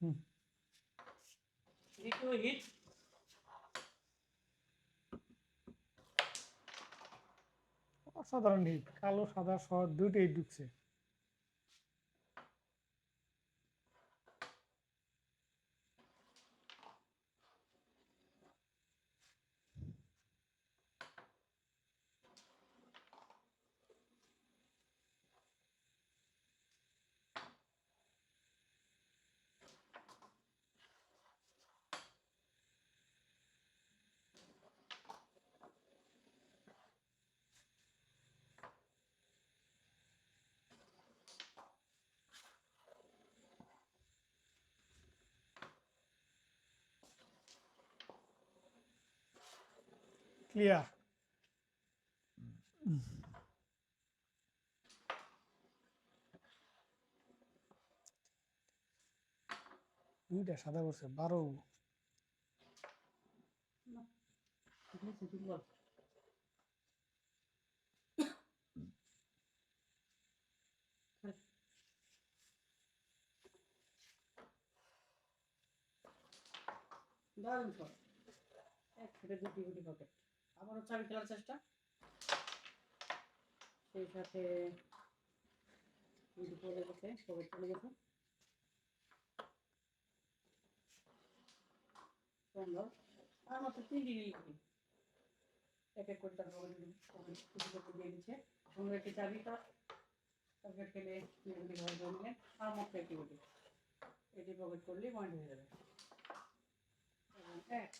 হুম দ্বিতীয় হিট। অসাধারণ হিট কালো সাদা সহ দুইটাই ঢুকছে। ক্লিয়ার দুইটা সাদা করছে বারো। দারুণ এক ফেটে দুটি গুটি পকেট। আবারও চাবি খেলার চেষ্টা। সেই সাথে পড়ে গেছে পকেট চলে গেছে। সুন্দর আর মাত্র তিনটি গুটি এক এক করে তার পকেট পকেট দিয়ে দিচ্ছে। সুন্দর একটি চাবি তার পকেট খেলে গুটি ঘরে জমলে এটি পকেট করলেই পয়েন্ট হয়ে যাবে। এক